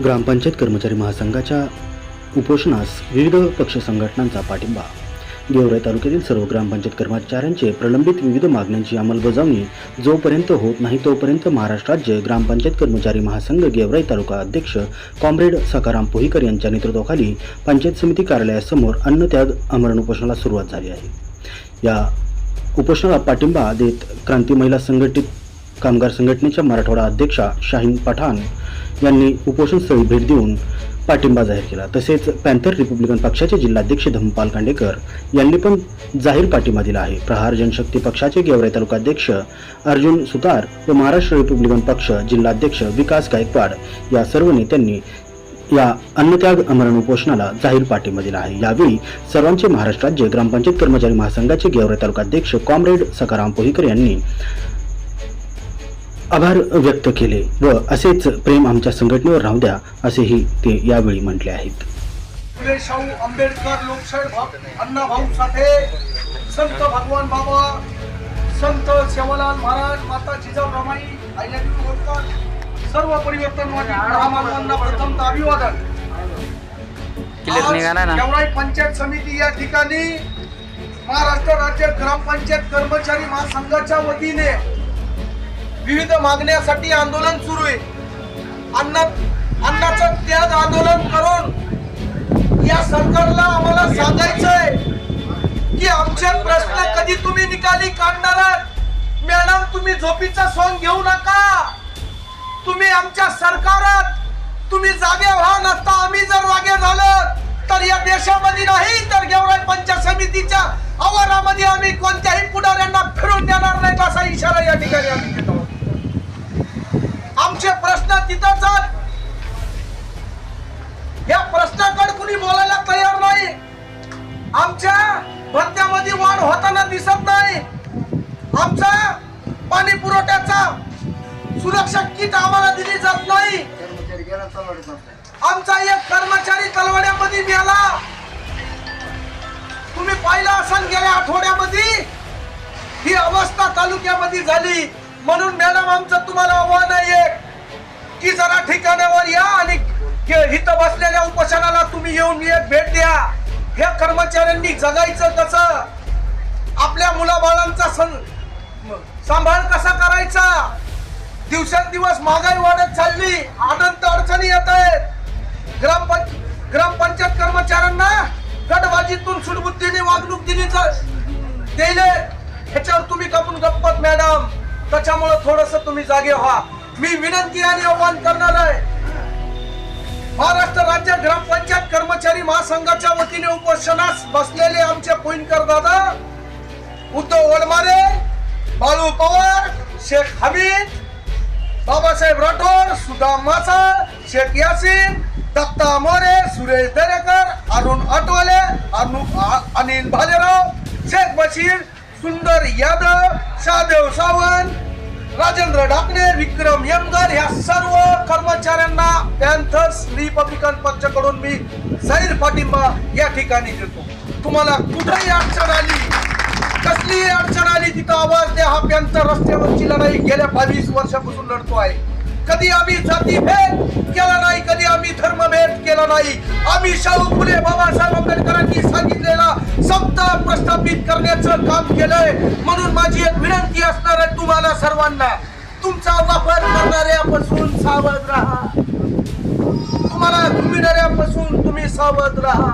ग्रामपंचायत कर्मचारी महासंघाच्या उपोषणास विविध पक्ष संघटनांचा पाठिंबा. गेवराई तालुक्यातील सर्व ग्रामपंचायत कर्मचाऱ्यांचे प्रलंबित विविध मागण्यांची अंमलबजावणी जोपर्यंत होत नाही तोपर्यंत महाराष्ट्र राज्य ग्रामपंचायत कर्मचारी महासंघ गेवराई तालुका अध्यक्ष कॉम्रेड सकाराम पोहीकर यांच्या नेतृत्वाखाली पंचायत समिती कार्यालयासमोर अन्नत्याग आमरण उपोषणाला सुरुवात झाली आहे. या उपोषणाला पाठिंबा देत क्रांती महिला संघटित कामगार संघटनेच्या मराठवाडा अध्यक्षा शाहीन पठाण यांनी उपोषणस्थळी भेट देऊन पाठिंबा जाहीर केला. तसेच पॅन्थर रिपब्लिकन पक्षाचे जिल्हाध्यक्ष धम्मपाल खांडेकर यांनी पण जाहीर पाठिंबा दिला आहे. प्रहार जनशक्ती पक्षाचे गेवराई तालुकाध्यक्ष अर्जुन सुतार व महाराष्ट्र रिपब्लिकन पक्ष जिल्हाध्यक्ष विकास गायकवाड या सर्व नेत्यांनी या अन्नत्याग अमरण उपोषणाला जाहीर पाठिंबा दिला आहे. यावेळी सर्वांचे महाराष्ट्र राज्य ग्रामपंचायत कर्मचारी महासंघाचे गेवराई तालुकाध्यक्ष कॉम्रेड सकाराम पोहीकर यांनी आभार व्यक्त केले व असेच प्रेम आमच्या संघटनेवर राहू द्या असेही ते यावेळी म्हटले आहेत. फुले शाहू आंबेडकर लोकशाहीर भा- अण्णाभाऊ साठे संत भगवान बाबा संत सेवालाल महाराज माता जिजाऊ आई अहिल्यादेवी होळकर सर्व परिवर्तनवादी महामानवांना प्रथम अभिवादन. गेवराई पंचायत समिती या ठिकाणी महाराष्ट्र राज्य ग्रामपंचायत कर्मचारी महासंघाच्या वतीने विविध मागण्यासाठी आंदोलन सुरू आहे. अन्न अन्नाचं त्याग आंदोलन करून या सरकारला आम्हाला सांगायचंय की आमचे प्रश्न कधी तुम्ही निकाली काढणार मॅडम तुम्ही झोपीचा सॉंग घेऊ नका. तुम्ही आमच्या सरकारात तुम्ही जागे व्हा नसता आम्ही जर जागे झालो तर या देशामध्ये नाही तर गेवराई पंचायत समितीच्या आवारामध्ये आम्ही कोणत्याही पुढाऱ्यांना फिरून देणार नाहीत असा इशारा या ठिकाणी आम्ही देतो. तिथंच आहेत. या प्रश्नाकडे कुणी बोलायला तयार नाही. आमच्या भत्त्यामध्ये वाढ होताना दिसत नाही. आमचा पाणी पुरवठ्याचा सुरक्षा किट आम्हाला दिली जात नाही. आमचा एक कर्मचारी तलवाड्यामध्ये गेला. तुम्ही पाहिलं असाल गेल्या आठवड्यामध्ये? ही अवस्था तालुक्यामध्ये झाली. म्हणून मॅडम आमचं तुम्हाला आव्हान आहे की जरा ठिकाणावर या आणि के- इथं बसलेल्या उपोषणाला तुम्ही येऊन एक भेट द्या. हे कर्मचाऱ्यांनी जगायचं कसं? आपल्या मुलाबाळांचा सं सांभाळ कसा करायचा? दिवसेंदिवस महागाई वाढत चालली. आनंद अडचणी येत आहेत. ग्रामपंच ग्रामपंचायत कर्मचाऱ्यांना गटबाजीतून सुडबुद्धीने वागणूक दिली दिले ह्याच्यावर तुम्ही कपून गप्पत मॅडम. त्याच्यामुळं थोडस तुम्ही जागे व्हा. मी विनंती आणि आव्हान करणार आहे. महाराष्ट्र राज्य ग्रामपंचायत कर्मचारी महासंघाच्या वतीने उपोषणास बसलेले आमचे पोईनकर दादा उद्धव वडमारे बाळू पवार शेख हमीद बाबासाहेब राठोड सुदाम मासा शेख यासीन दत्ता मोरे सुरेश दरेकर अरुण आटवाले अनु आ- अनिल भालेराव शेख बशीर सुंदर यादव शहादेव सावंत राजेंद्र ढाकणे विक्रम यमगर ह्या सर्व कर्मचाऱ्यांना पॅन्थर्स रिपब्लिकन पक्षाकडून मी जाहीर पाठिंबा या ठिकाणी देतो. तुम्हाला कुठेही अडचण आली कसलीही अडचण आली तिथं आवाज द्या हा पॅन्थर रस्त्यावरची लढाई गेल्या बावीस वर्षापासून लढतो आहे. कधी आम्ही जातीभेद केला नाही कधी आम्ही धर्मभेद केला नाही. आम्ही शाहू फुले बाबासाहेब आंबेडकरांनी सांगितलेला समता प्रस्थापित करण्याचं काम केलंय. म्हणून माझी एक विनंती असणार आहे तुम्हाला सर्वांना. तुमचा वापर करणाऱ्यापासून सावध राहा. तुम्हाला घुमिणाऱ्यापासून तुम्ही सावध राहा.